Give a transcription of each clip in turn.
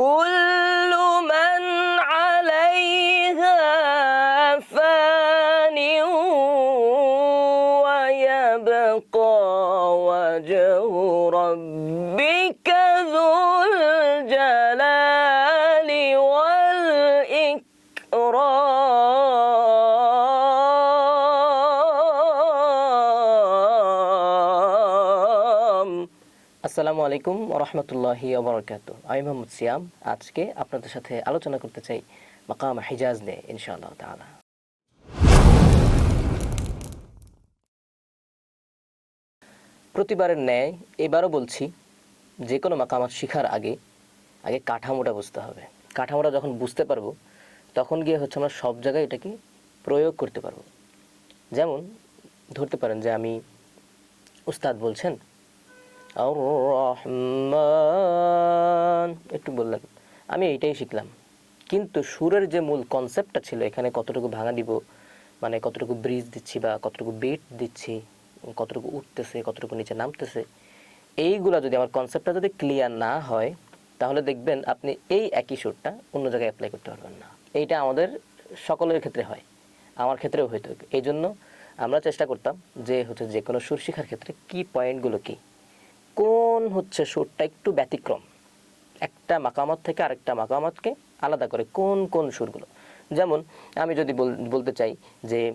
school আসসালামু আলাইকুম রহমতুল্লাহি ওবরাকাত আমি মোহাম্মদ সিয়াম। আজকে আপনাদের সাথে আলোচনা করতে চাই মাকাম হিজাজ নিয়ে, ইনশাআল্লাহ তাআলা। প্রতিবারের ন্যায় এবারও বলছি যে কোনো মাকামাত শিখার আগে আগে কাঠামোটা বুঝতে হবে। কাঠামোটা যখন বুঝতে পারব, তখন গিয়ে হচ্ছে আমরা সব জায়গায় এটাকে প্রয়োগ করতে পারব। যেমন, ধরতে পারেন যে আমি উস্তাদ বলছেন রহমান একটু বললেন আমি এইটাই শিখলাম। কিন্তু সুরের যে মূল কনসেপ্টটা ছিল, এখানে কতটুকু ভাঙা দিব মানে কতটুকু ব্রিজ দিচ্ছি বা কতটুকু বেট দিচ্ছি, কতটুকু উঠতেছে, কতটুকু নিচে নামতেছে, এইগুলা যদি আমার কনসেপ্টটা যদি ক্লিয়ার না হয়, তাহলে দেখবেন আপনি এই একই সুরটা অন্য জায়গায় অ্যাপ্লাই করতে পারবেন না। এইটা আমাদের সকলের ক্ষেত্রে হয়। আমার ক্ষেত্রেও হয়তো এই জন্য আমরা চেষ্টা করতাম যে হচ্ছে যে কোনো সুর শেখার ক্ষেত্রে কী পয়েন্টগুলো কি। কোন হচ্ছে সুরটা একটু ব্যতিক্রম? একটা মাকামত থেকে আরেকটা মাকামতকে আলাদা করে কোন কোন সুরগুলো? যেমন আমি যদি বল- বলতে চাই যে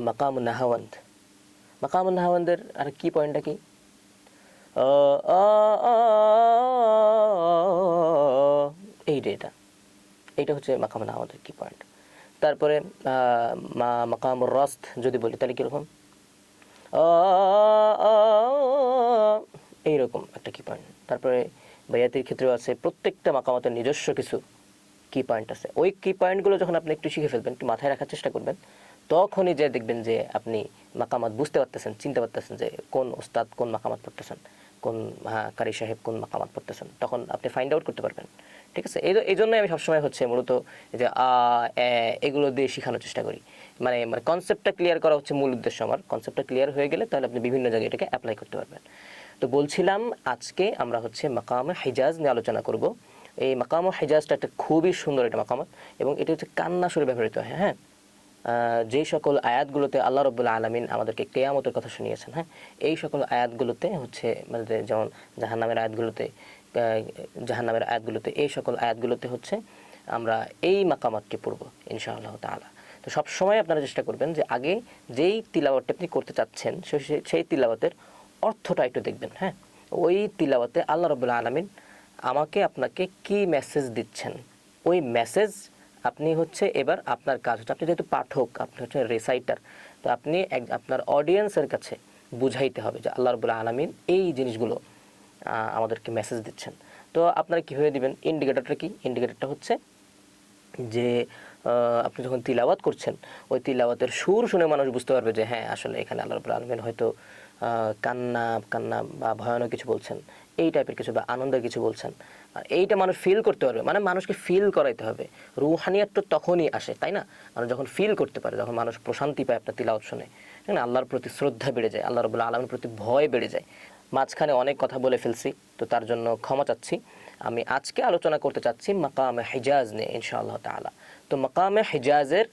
মাকাম নাহাওয়ান্দ। মাকাম নাহাওয়ান্দের আর কি পয়েন্টটা কি? এইটা এটা এইটা হচ্ছে মাকাম নাহাওয়ান্দের কি পয়েন্ট তারপরে মা- মাকামুর রস্ত যদি বলি তাহলে কীরকম? এইরকম একটা কি পয়েন্ট তারপরে বায়াতির ক্ষেত্রেও আছে প্রত্যেকটা মাকামাতের নিজস্ব কিছু কি পয়েন্ট আছে। ওই কি পয়েন্টগুলো যখন আপনি একটু শিখে ফেলবেন একটু মাথায় রাখার চেষ্টা করবেন তখনই যে দেখবেন যে আপনি মাকামাত বুঝতে পারতেছেন চিনতে পারতেছেন যে কোন ওস্তাদ কোন মাকামাত পড়তেছেন কোন হ্যাঁ, কারি সাহেব কোন মাকামাত পড়তেছেন তখন আপনি ফাইন্ড আউট করতে পারবেন। ঠিক আছে? এই এই জন্যই আমি সবসময় হচ্ছে মূলত যে আ এগুলো দিয়ে শেখানোর চেষ্টা করি। মানে মানে কনসেপ্টটা ক্লিয়ার করা হচ্ছে মূল উদ্দেশ্য আমার। কনসেপ্টটা ক্লিয়ার হয়ে গেলে তাহলে আপনি বিভিন্ন জায়গায় এটাকে অ্যাপ্লাই করতে পারবেন। তো বলছিলাম, আজকে আমরা হচ্ছে মাকাম হিজাজ নিয়ে আলোচনা করব। এই মাকাম হিজাজটা একটা খুবই সুন্দর একটা মাকামত এবং এটা হচ্ছে কান্না সুরে ব্যবহৃত হয় হ্যাঁ? যেই সকল আয়াতগুলোতে আল্লাহ রবুল্লা আলমিন আমাদেরকে কেয়ামতের কথা শুনিয়েছেন হ্যাঁ? এই সকল আয়াতগুলোতে হচ্ছে মানে যেমন জাহান্নামের আয়াতগুলোতে জাহান্নামের আয়াতগুলোতে, এই সকল আয়াতগুলোতে হচ্ছে আমরা এই মাকামাতকে পড়ব, ইনশাআল্লাহ তাআলা। তো সবসময় আপনারা চেষ্টা করবেন যে আগে যেই তিলাওয়াতটা আপনি করতে চাচ্ছেন সেই তিলাওয়াতের অর্থটা একটু দেখবেন হ্যাঁ? ওই তিলাওয়াতে আল্লাহ রবুল্লা আলমিন আমাকে আপনাকে কি মেসেজ দিচ্ছেন? ওই মেসেজ আপনি হচ্ছে এবার আপনার কাজ হচ্ছে, আপনি যেহেতু পাঠক, আপনি হচ্ছে রেসাইটার তো আপনি এক- আপনার অডিয়েন্সের কাছে বুঝাইতে হবে যে আল্লাহ রবুল্লা আলমিন এই জিনিসগুলো আমাদেরকে মেসেজ দিচ্ছেন। তো আপনারা কীভাবে দিবেন? ইন্ডিকেটরটা কি? ইন্ডিকেটরটা হচ্ছে যে আপনি যখন তিলাওয়াত করছেন, ওই তিলাওয়াতের সুর শুনে মানুষ বুঝতে পারবে যে হ্যাঁ আসলে এখানে আল্লাহ রবুল্লা আলমিন হয়তো কান্না কান্না বা ভয়ানক কিছু বলছেন, এই টাইপের কিছু বা আনন্দের কিছু বলছেন, আর এইটা মানুষ ফিল করতে পারবে মানে মানুষকে ফিল করাইতে হবে। রুহানিয়াত তো তখনই আসে, তাই না? মানুষ যখন ফিল করতে পারে, যখন মানুষ প্রশান্তি পায় আপনার তিলাওয়াত শুনে না? আল্লাহর প্রতি শ্রদ্ধা বেড়ে যায়, আল্লাহ রবুল্লা আলমের প্রতি ভয় বেড়ে যায়। মাঝখানে অনেক কথা বলে ফেলছি, তো তার জন্য ক্ষমা চাচ্ছি। আমি আজকে আলোচনা করতে চাচ্ছি মাকামে হিজাজ নিয়ে, ইনশাআল্লাহ তাআলা। তো মাকামে হিজাজের,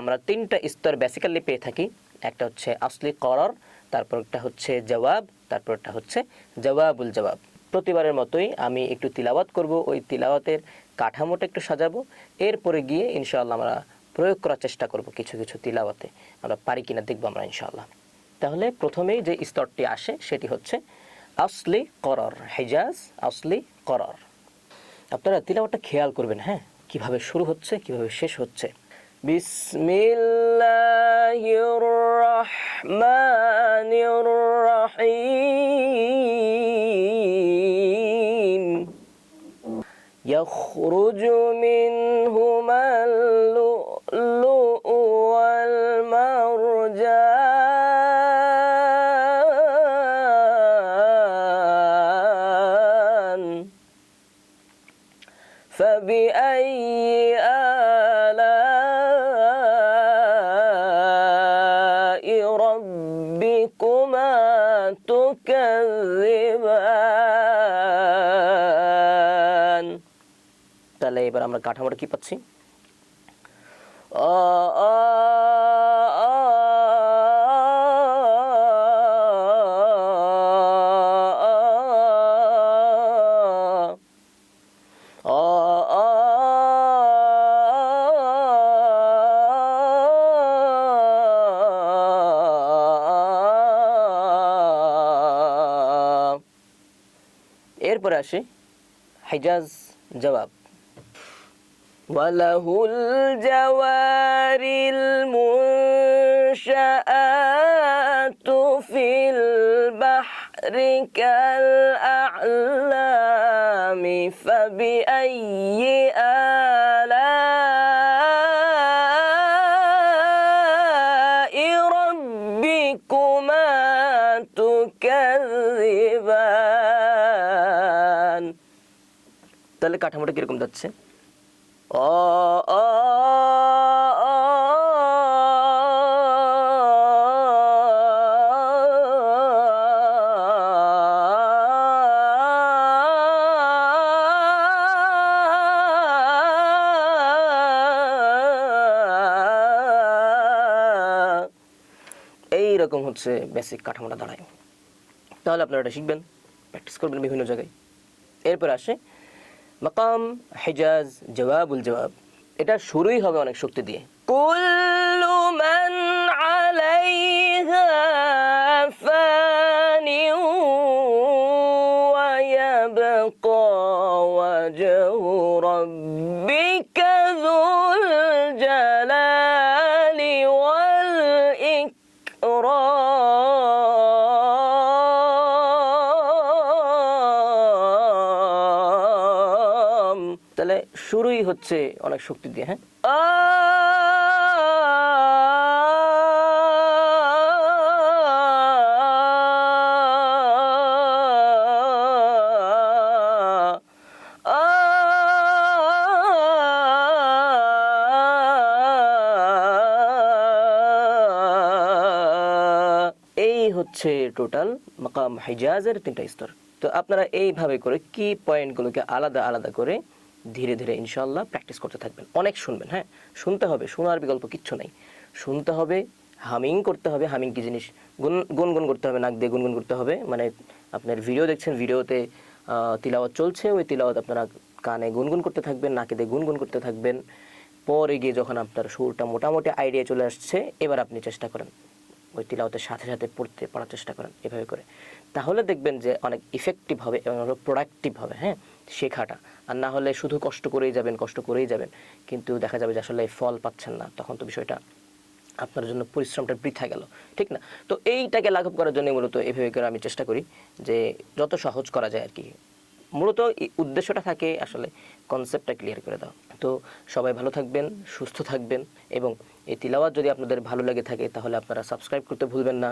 আমরা তিনটা স্তর বেসিক্যালি পেয়ে থাকি। একটা হচ্ছে আসলি করর তারপর একটা হচ্ছে জবাব তারপর একটা হচ্ছে জবাবুল জবাব। প্রতিবারের মতোই আমি একটু তিলাওয়াত করব, ওই তিলাওয়াতের কাঠামোটা একটু সাজাবো। এরপরে গিয়ে ইনশাআল্লাহ আমরা প্রয়োগ করার চেষ্টা করব কিছু কিছু তিলাওয়াতে। আমরা পারি কিনা দেখব আমরা ইনশাআল্লাহ। তাহলে প্রথমেই যে স্তরটি আসে সেটি হচ্ছে আসলি করর, হেজাজ আসলি করর। আপনারা তিলাওয়াতটা খেয়াল করবেন হ্যাঁ? কীভাবে শুরু হচ্ছে, কীভাবে শেষ হচ্ছে। بسم الله الرحمن الرحيم. يخرج منهما اللؤلؤ والمرجان. فبأي আমরা কাঠামোটা কি পাচ্ছি? এরপরে আসি। হিজাজ জবাব। وله الجوار المنشآت في البحر كالأعلام فبأي آلاء ربكما تكذبان তাহলে কাঠামোটা কিরকম যাচ্ছে অ অ অ, এইরকম হচ্ছে বেসিক কাঠামোটা দাঁড়ায়। তাহলে আপনারা এটা শিখবেন প্র্যাকটিস করবেন বিভিন্ন জায়গায়। এরপর আসে মাকাম, হেজাজ, জবাবুল জবাব। এটা শুরুই হবে অনেক শক্তি দিয়ে। কুল্লু মান আলাইহা ফানি ওয়া ইয়াবকা ওয়াজহু রাব্বিকা যুল জালালি। তাহলে শুরুই হচ্ছে অনেক শক্তি দিয়ে হ্যাঁ? হচ্ছে টোটাল মাকাম হিজাজের তিনটা স্তর। তো আপনারা এইভাবে করে কি পয়েন্টগুলোকে আলাদা আলাদা করে ধীরে ধীরে ইনশাল্লাহ প্র্যাকটিস করতে থাকবেন। অনেক শুনবেন হ্যাঁ? শুনতে হবে, শোনার বিকল্প কিচ্ছু নাই। শুনতে হবে, হামিং করতে হবে, হামিং কি জিনিস? গুন, গুনগুন করতে হবে, নাক দিয়ে গুনগুন করতে হবে। মানে আপনার ভিডিও দেখছেন ভিডিওতে তিলাওয়াত চলছে, ওই তিলাওয়াত আপনারা কানে গুনগুন করতে থাকবেন, নাকে দিয়ে গুনগুন করতে থাকবেন। পরে গিয়ে যখন আপনার সুরটা মোটামুটি আইডিয়া চলে আসছে, এবার আপনি চেষ্টা করেন। ওই তিলাওয়াতের সাথে সাথে পড়তে, পড়ার চেষ্টা করেন এভাবে করে। তাহলে দেখবেন যে অনেক ইফেক্টিভ হবে এবং প্রোডাক্টিভ হবে হ্যাঁ? শেখাটা। আর না হলে শুধু কষ্ট করেই যাবেন, কষ্ট করেই যাবেন। কিন্তু দেখা যাবে যে আসলে ফল পাচ্ছেন না। তখন তো বিষয়টা আপনার জন্য পরিশ্রমটা বৃথা গেল, ঠিক না? তো এইটাকে লাঘব করার জন্য মূলত এভাবে করে আমি চেষ্টা করি যে যত সহজ করা যায় আর কি। মূলত উদ্দেশ্যটা থাকে আসলে কনসেপ্টটা ক্লিয়ার করে দাও তো সবাই ভালো থাকবেন, সুস্থ থাকবেন এবং এই তিলাওয়াত যদি আপনাদের ভালো লেগে থাকে তাহলে আপনারা সাবস্ক্রাইব করতে ভুলবেন না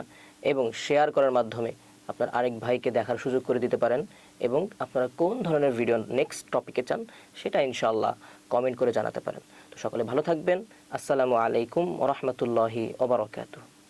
এবং শেয়ার করার মাধ্যমে আপনার আরেক ভাইকে দেখার সুযোগ করে দিতে পারেন এবং আপনারা কোন ধরনের ভিডিও নেক্সট টপিকে চান সেটা ইনশাআল্লাহ কমেন্ট করে জানাতে পারেন। তো সকলে ভালো থাকবেন, আসসালামু আলাইকুম ওরহমতুল্লাহি ওবরাকাতুহ